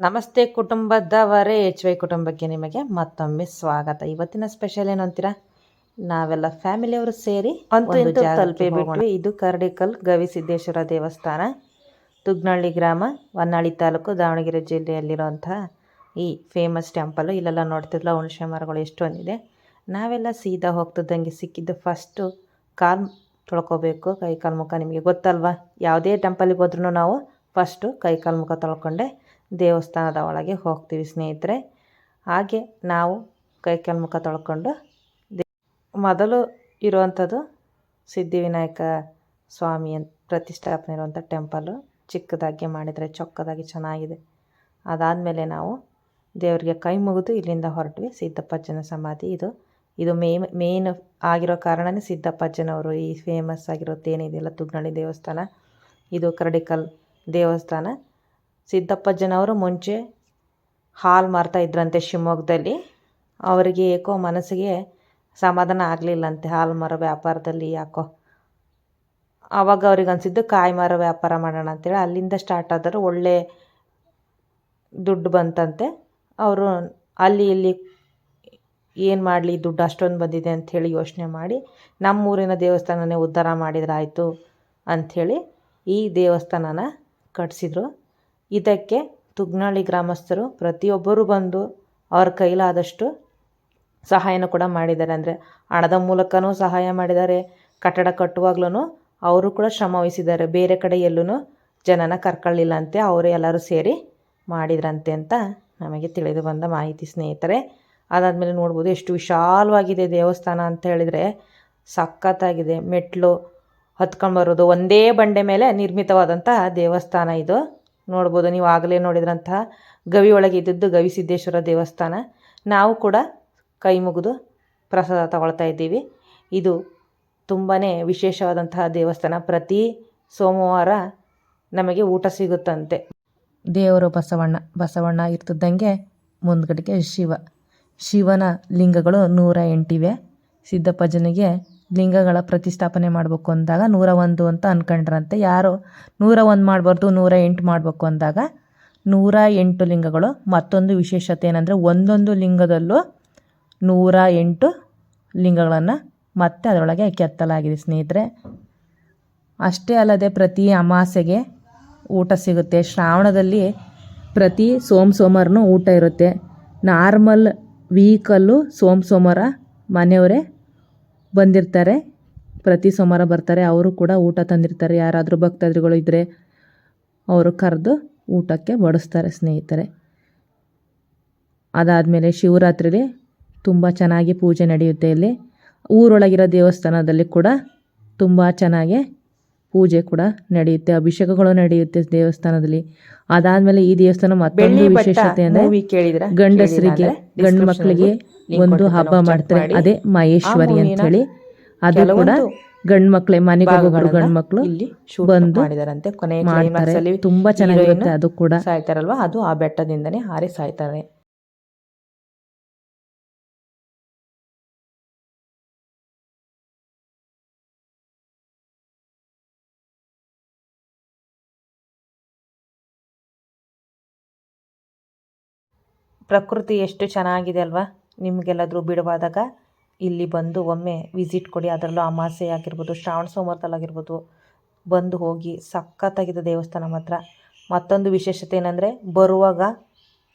ನಮಸ್ತೆ ಕುಟುಂಬದವರೇ H Y ಕುಟುಂಬಕ್ಕೆ ನಿಮಗೆ ಮತ್ತೊಮ್ಮೆ ಸ್ವಾಗತ. ಇವತ್ತಿನ ಸ್ಪೆಷಲ್ ಏನು ಅಂತೀರಾ? ನಾವೆಲ್ಲ ಫ್ಯಾಮಿಲಿಯವರು ಸೇರಿ ಒಂದು ಇಂತೂ ಜಾಗಕ್ಕೆ ತಲುಪೇ. ಇದು ಕರಡಿಕಲ್ ಗವಿಸಿದ್ದೇಶ್ವರ ದೇವಸ್ಥಾನ ತುಗ್ನಳ್ಳಿ ಗ್ರಾಮ ಹೊನ್ನಾಳಿ ತಾಲೂಕು ದಾವಣಗೆರೆ ಜಿಲ್ಲೆಯಲ್ಲಿರುವಂತಹ ಈ ಫೇಮಸ್ ಟೆಂಪಲ್ ಇಲ್ಲೆಲ್ಲ ನೋಡ್ತಿದ್ಲ ಹುಣಸೆ ಮರಗಳು ಎಷ್ಟೊಂದಿದೆ ನಾವೆಲ್ಲ ಸೀದಾ ಹೋಗ್ತಿದ್ದಂಗೆ ಸಿಕ್ಕಿದ್ದು ಫಸ್ಟು ಕಾಲ್ ತೊಳ್ಕೊಬೇಕು ಕೈ ಕಾಲು ಮುಖ ನಿಮಗೆ ಗೊತ್ತಲ್ವಾ? ಯಾವುದೇ ಟೆಂಪಲಿಗೆ ಹೋದ್ರೂ ನಾವು ಫಸ್ಟು ಕೈ ಕಾಲು ಮುಖ ತೊಳ್ಕೊಂಡೆ ದೇವಸ್ಥಾನದ ಒಳಗೆ ಹೋಗ್ತೀವಿ ಸ್ನೇಹಿತರೆ. ಹಾಗೆ ನಾವು ಕೈ ಕಾಲು ಮುಖ ತೊಳ್ಕೊಂಡು ಮೊದಲು ಇರುವಂಥದ್ದು ಸಿದ್ಧಿವಿನಾಯಕ ಸ್ವಾಮಿ ಅಂತ ಪ್ರತಿಷ್ಠಾಪನೆ ಇರುವಂಥ ಟೆಂಪಲ್ಲು. ಚಿಕ್ಕದಾಗಿ ಮಾಡಿದರೆ ಚೊಕ್ಕದಾಗಿ ಚೆನ್ನಾಗಿದೆ. ಅದಾದಮೇಲೆ ನಾವು ದೇವರಿಗೆ ಕೈ ಮುಗಿದು ಇಲ್ಲಿಂದ ಹೊರಟ್ವಿ ಸಿದ್ದಪ್ಪಜ್ಜನ ಸಮಾಧಿ. ಇದು ಇದು ಮೇನ್ ಮೇನ್ ಆಗಿರೋ ಕಾರಣನೇ ಸಿದ್ದಪ್ಪಜ್ಜನವರು ಈ ಫೇಮಸ್ ಆಗಿರೋದು ಏನಿದೆಯಲ್ಲ ತುಗ್ನಳ್ಳಿ ದೇವಸ್ಥಾನ. ಇದು ಕರಡಿಕಲ್ ದೇವಸ್ಥಾನ. ಸಿದ್ದಪ್ಪಜ್ಜನವರು ಮುಂಚೆ ಹಾಲು ಮಾರ್ತಾ ಇದ್ರಂತೆ ಶಿವಮೊಗ್ಗದಲ್ಲಿ. ಅವರಿಗೆ ಏಕೋ ಮನಸ್ಸಿಗೆ ಸಮಾಧಾನ ಆಗಲಿಲ್ಲಂತೆ ಹಾಲು ಮಾರೋ ವ್ಯಾಪಾರದಲ್ಲಿ ಯಾಕೋ. ಆವಾಗ ಅವ್ರಿಗೆ ಅನಿಸಿದ್ದು ಕಾಯಿ ಮಾರೋ ವ್ಯಾಪಾರ ಮಾಡೋಣ ಅಂತೇಳಿ. ಅಲ್ಲಿಂದ ಸ್ಟಾರ್ಟ್ ಆದರೂ ಒಳ್ಳೆ ದುಡ್ಡು ಬಂತಂತೆ. ಅವರು ಅಲ್ಲಿ ಇಲ್ಲಿ ಏನು ಮಾಡಲಿ ದುಡ್ಡು ಅಷ್ಟೊಂದು ಬಂದಿದೆ ಅಂಥೇಳಿ ಯೋಚನೆ ಮಾಡಿ ನಮ್ಮೂರಿನ ದೇವಸ್ಥಾನನೇ ಉದ್ಧಾರ ಮಾಡಿದ್ರಾಯಿತು ಅಂಥೇಳಿ ಈ ದೇವಸ್ಥಾನನ ಕಟ್ಟಿಸಿದ್ರು ಇದಕ್ಕೆ ತುಗ್ನಳ್ಳಿ ಗ್ರಾಮಸ್ಥರು ಪ್ರತಿಯೊಬ್ಬರು ಬಂದು ಅವ್ರ ಕೈಲಾದಷ್ಟು ಸಹಾಯನ ಕೂಡ ಮಾಡಿದ್ದಾರೆ. ಅಂದರೆ ಹಣದ ಮೂಲಕನೂ ಸಹಾಯ ಮಾಡಿದ್ದಾರೆ. ಕಟ್ಟಡ ಕಟ್ಟುವಾಗ್ಲೂ ಅವರು ಕೂಡ ಶ್ರಮವಹಿಸಿದ್ದಾರೆ ಬೇರೆ ಕಡೆ ಎಲ್ಲೂ ಜನನ ಕರ್ಕೊಳ್ಳಿಲ್ಲಂತೆ ಅವರೇ ಎಲ್ಲರೂ ಸೇರಿ ಮಾಡಿದ್ರಂತೆ ಅಂತ ನಮಗೆ ತಿಳಿದು ಬಂದ ಮಾಹಿತಿ ಸ್ನೇಹಿತರೆ. ಅದಾದಮೇಲೆ ನೋಡ್ಬೋದು ಎಷ್ಟು ವಿಶಾಲವಾಗಿದೆ ದೇವಸ್ಥಾನ ಅಂತ ಹೇಳಿದರೆ ಸಖತ್ತಾಗಿದೆ. ಮೆಟ್ಲು ಹತ್ಕೊಂಡು ಬರೋದು ಒಂದೇ ಬಂಡೆ ಮೇಲೆ ನಿರ್ಮಿತವಾದಂತಹ ದೇವಸ್ಥಾನ ಇದು. ನೋಡ್ಬೋದು. ನೀವು ಆಗಲೇ ನೋಡಿದ್ರಂತಹ ಗವಿ ಒಳಗೆ ಇದ್ದದ್ದು ಗವಿಸಿದ್ದೇಶ್ವರ ದೇವಸ್ಥಾನ. ನಾವು ಕೂಡ ಕೈ ಮುಗಿದು ಪ್ರಸಾದ ತಗೊಳ್ತಾ ಇದ್ದೀವಿ. ಇದು ತುಂಬಾ ವಿಶೇಷವಾದಂತಹ ದೇವಸ್ಥಾನ. ಪ್ರತಿ ಸೋಮವಾರ ನಮಗೆ ಊಟ ಸಿಗುತ್ತಂತೆ. ದೇವರು ಬಸವಣ್ಣ ಬಸವಣ್ಣ ಇರ್ತಿದ್ದಂಗೆ ಮುಂದ್ಗಡೆಗೆ ಶಿವ. ಶಿವನ ಲಿಂಗಗಳು ನೂರ ಎಂಟಿವೆ. ಸಿದ್ದಪ್ಪಜ್ಜನಿಗೆ ಲಿಂಗಗಳ ಪ್ರತಿಷ್ಠಾಪನೆ ಮಾಡಬೇಕು ಅಂದಾಗ ನೂರ ಒಂದು ಅಂತ ಅನ್ಕೊಂಡ್ರಂತೆ. ಯಾರು ನೂರ ಒಂದು ಮಾಡಬಾರ್ದು, ನೂರ ಎಂಟು ಮಾಡಬೇಕು ಅಂದಾಗ ನೂರ ಎಂಟು ಲಿಂಗಗಳು. ಮತ್ತೊಂದು ವಿಶೇಷತೆ ಏನಂದರೆ ಒಂದೊಂದು ಲಿಂಗದಲ್ಲೂ ನೂರ ಎಂಟು ಲಿಂಗಗಳನ್ನು ಮತ್ತೆ ಅದರೊಳಗೆ ಕೆತ್ತಲಾಗಿದೆ ಸ್ನೇಹಿತರೆ. ಅಷ್ಟೇ ಅಲ್ಲದೆ ಪ್ರತಿ ಅಮಾಸೆಗೆ ಊಟ ಸಿಗುತ್ತೆ. ಶ್ರಾವಣದಲ್ಲಿ ಪ್ರತಿ ಸೋಮ ಸೋಮವಾರನೂ ಊಟ ಇರುತ್ತೆ. ನಾರ್ಮಲ್ ವೀಕಲ್ಲು ಸೋಮ ಸೋಮವಾರ ಮನೆಯವರೇ ಬಂದಿರ್ತಾರೆ. ಪ್ರತಿ ಸೋಮವಾರ ಬರ್ತಾರೆ. ಅವರು ಕೂಡ ಊಟ ತಂದಿರ್ತಾರೆ. ಯಾರಾದರೂ ಭಕ್ತಾದಿಗಳು ಇದ್ದರೆ ಅವರು ಕರೆದು ಊಟಕ್ಕೆ ಬಡಿಸ್ತಾರೆ ಸ್ನೇಹಿತರೆ. ಅದಾದಮೇಲೆ ಶಿವರಾತ್ರಿಲಿ ತುಂಬ ಚೆನ್ನಾಗಿ ಪೂಜೆ ನಡೆಯುತ್ತೆ ಇಲ್ಲಿ. ಊರೊಳಗಿರೋ ದೇವಸ್ಥಾನದಲ್ಲಿ ಕೂಡ ತುಂಬ ಚೆನ್ನಾಗಿ ಪೂಜೆ ಕೂಡ ನಡೆಯುತ್ತೆ ಅಭಿಷೇಕಗಳು ನಡೆಯುತ್ತೆ ದೇವಸ್ಥಾನದಲ್ಲಿ. ಅದಾದ್ಮೇಲೆ ಈ ದೇವಸ್ಥಾನ ಮತ್ತೊಂದು ವಿಶೇಷತೆ ಅಂದ್ರೆ ಗಂಡಸರಿಗೆ ಗಂಡು ಮಕ್ಕಳಿಗೆ ಒಂದು ಹಬ್ಬ ಮಾಡ್ತಾರೆ ಅದೇ ಮಹೇಶ್ವರಿ ಅಂತ ಹೇಳಿ ಅದು ಕೂಡ ಗಂಡ್ ಮಕ್ಳೇ ಮನೆಗೆ ಒಬ್ಬೊಬ್ರು ಗಂಡು ಮಕ್ಕಳು ಇಲ್ಲಿ ಬಂದು ಮಾಡಿದಾರಂತೆ. ಕೊನೆ ಮಾಡ್ತಾರೆ. ತುಂಬಾ ಚೆನ್ನಾಗಿರುತ್ತೆ ಅದು ಕೂಡ. ಸಾಯ್ತಾರಲ್ವಾ? ಅದು ಆ ಬೆಟ್ಟದಿಂದನೇ ಹಾರಿ ಸಾಯ್ತಾರೆ. ಪ್ರಕೃತಿ ಎಷ್ಟು ಚೆನ್ನಾಗಿದೆ ಅಲ್ವಾ? ನಿಮಗೆಲ್ಲಾದರೂ ಬಿಡುವಾದಾಗ ಇಲ್ಲಿ ಬಂದು ಒಮ್ಮೆ ವಿಸಿಟ್ ಕೊಡಿ. ಅದರಲ್ಲೂ ಅಮಾಸೆ ಆಗಿರ್ಬೋದು, ಶ್ರಾವಣ ಸೋಮವಾರದಲ್ಲಾಗಿರ್ಬೋದು ಬಂದು ಹೋಗಿ ಸಖತ್ತಾಗಿದೆ ದೇವಸ್ಥಾನ ಮಾತ್ರ. ಮತ್ತೊಂದು ವಿಶೇಷತೆ ಏನಂದರೆ, ಬರುವಾಗ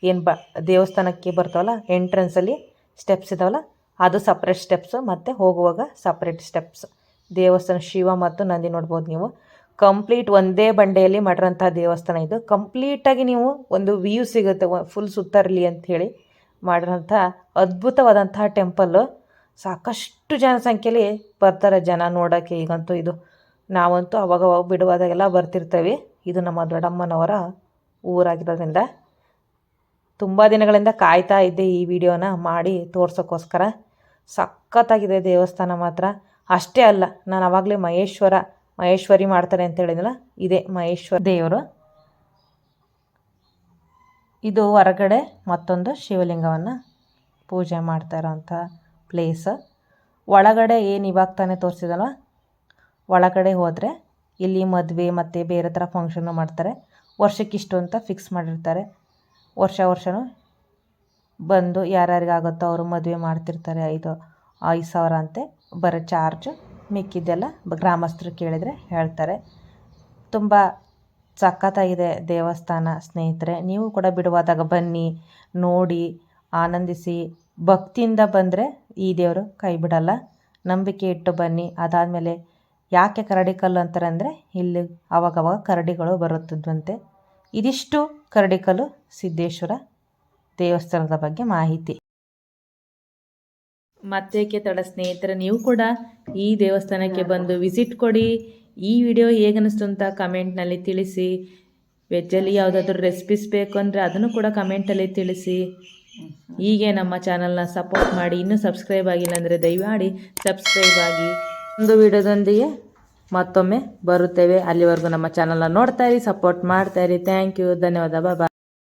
ಏನು ಬ, ದೇವಸ್ಥಾನಕ್ಕೆ ಬರ್ತಾವಲ್ಲ ಎಂಟ್ರೆನ್ಸಲ್ಲಿ ಸ್ಟೆಪ್ಸ್ ಇದಾವಲ್ಲ, ಅದು ಸಪ್ರೇಟ್ ಸ್ಟೆಪ್ಸು ಮತ್ತು ಹೋಗುವಾಗ ಸಪ್ರೇಟ್ ಸ್ಟೆಪ್ಸ್ ದೇವಸ್ಥಾನ ಶಿವ ಮತ್ತು ನಂದಿ ನೋಡ್ಬೋದು ನೀವು. ಕಂಪ್ಲೀಟ್ ಒಂದೇ ಬಂಡೆಯಲ್ಲಿ ಮಾಡಿರೋಂಥ ದೇವಸ್ಥಾನ ಇದು. ಕಂಪ್ಲೀಟಾಗಿ ನೀವು ಒಂದು ವ್ಯೂ ಸಿಗುತ್ತೆ ಫುಲ್ ಸುತ್ತರಲಿ ಅಂಥೇಳಿ ಮಾಡಿರೋಂಥ ಅದ್ಭುತವಾದಂತಹ ಟೆಂಪಲ್ಲು ಸಾಕಷ್ಟು ಜನಸಂಖ್ಯೆಯಲ್ಲಿ ಬರ್ತಾರೆ ಜನ ನೋಡೋಕ್ಕೆ ಈಗಂತೂ ಇದು. ನಾವಂತೂ ಅವಾಗ ಬಿಡುವಾದಾಗೆಲ್ಲ ಬರ್ತಿರ್ತೇವೆ. ಇದು ನಮ್ಮ ದೊಡ್ಡಮ್ಮನವರ ಊರಾಗಿರೋದ್ರಿಂದ. ತುಂಬ ದಿನಗಳಿಂದ ಕಾಯ್ತಾ ಇದ್ದೆ ಈ ವಿಡಿಯೋನ ಮಾಡಿ ತೋರ್ಸೋಕ್ಕೋಸ್ಕರ. ಸಖತ್ತಾಗಿದೆ ದೇವಸ್ಥಾನ ಮಾತ್ರ. ಅಷ್ಟೇ ಅಲ್ಲ, ನಾನು ಆವಾಗಲೇ ಮಹೇಶ್ವರ ಮಹೇಶ್ವರಿ ಮಾಡ್ತಾರೆ ಅಂತ ಹೇಳಿದ್ನಲ್ಲ, ಇದೇ ಮಹೇಶ್ವರ ದೇವರು. ಇದು ಹೊರಗಡೆ ಮತ್ತೊಂದು ಶಿವಲಿಂಗವನ್ನು ಪೂಜೆ ಮಾಡ್ತಾ ಇರೋಂಥ ಪ್ಲೇಸ್ ಒಳಗಡೆ ಏನು ಇವಾಗ ತಾನೇ ತೋರಿಸಿದಲ್ಲ ಒಳಗಡೆ ಹೋದರೆ ಇಲ್ಲಿ ಮದುವೆ ಮತ್ತು ಬೇರೆ ಥರ ಫಂಕ್ಷನ್ನು ಮಾಡ್ತಾರೆ. ವರ್ಷಕ್ಕಿಷ್ಟು ಅಂತ ಫಿಕ್ಸ್ ಮಾಡಿರ್ತಾರೆ. ವರ್ಷ ವರ್ಷವೂ ಬಂದು ಯಾರ್ಯಾರಿಗಾಗುತ್ತೋ ಅವರು ಮದುವೆ ಮಾಡ್ತಿರ್ತಾರೆ, ಐದು ಐದು ಸಾವಿರ ಅಂತೆ ಬರೋ ಚಾರ್ಜು ಮಿಕ್ಕಿದ್ದೆಲ್ಲ ಗ್ರಾಮಸ್ಥರು ಕೇಳಿದರೆ ಹೇಳ್ತಾರೆ. ತುಂಬ ಸಖತ್ತಾಗಿದೆ ದೇವಸ್ಥಾನ ಸ್ನೇಹಿತರೆ. ನೀವು ಕೂಡ ಬಿಡುವಾದಾಗ ಬನ್ನಿ, ನೋಡಿ, ಆನಂದಿಸಿ, ಭಕ್ತಿಯಿಂದ ಬಂದರೆ ಈ ದೇವರು ಕೈ ಬಿಡಲ್ಲ. ನಂಬಿಕೆ ಇಟ್ಟು ಬನ್ನಿ. ಅದಾದಮೇಲೆ ಯಾಕೆ ಕರಡಿಕಲ್ಲು ಅಂತಾರೆ ಅಂದರೆ ಇಲ್ಲಿ ಅವಾಗವಾಗ ಕರಡಿಗಳು ಬರುತ್ತಿದ್ವಂತೆ. ಇದಿಷ್ಟು ಕರಡಿಕಲ್ಲು ಸಿದ್ದೇಶ್ವರ ದೇವಸ್ಥಾನದ ಬಗ್ಗೆ ಮಾಹಿತಿ. ಮತ್ತೇಕೆ ತಡ ಸ್ನೇಹಿತರೆ, ನೀವು ಕೂಡ ಈ ದೇವಸ್ಥಾನಕ್ಕೆ ಬಂದು ವಿಸಿಟ್ ಕೊಡಿ. ಈ ವಿಡಿಯೋ ಹೇಗನ್ನಿಸ್ತು ಅಂತ ಕಮೆಂಟ್ನಲ್ಲಿ ತಿಳಿಸಿ. ವೆಜ್ಜಲ್ಲಿ ಯಾವುದಾದ್ರೂ ರೆಸಿಪೀಸ್ ಬೇಕು ಅಂದರೆ ಅದನ್ನು ಕೂಡ ಕಮೆಂಟಲ್ಲಿ ತಿಳಿಸಿ. ಹೀಗೆ ನಮ್ಮ ಚಾನಲ್ನ ಸಪೋರ್ಟ್ ಮಾಡಿ. ಇನ್ನೂ ಸಬ್ಸ್ಕ್ರೈಬ್ ಆಗಿಲ್ಲ ಅಂದರೆ ದಯಮಾಡಿ ಸಬ್ಸ್ಕ್ರೈಬ್ ಆಗಿ. ಒಂದು ವಿಡಿಯೋದೊಂದಿಗೆ ಮತ್ತೊಮ್ಮೆ ಬರುತ್ತೇವೆ. ಅಲ್ಲಿವರೆಗೂ ನಮ್ಮ ಚಾನಲ್ನ ನೋಡ್ತಾ ಇರಿ ಸಪೋರ್ಟ್ ಮಾಡ್ತಾ ಇರಿ. ಥ್ಯಾಂಕ್ ಯು ಧನ್ಯವಾದ. ಬಾಯ್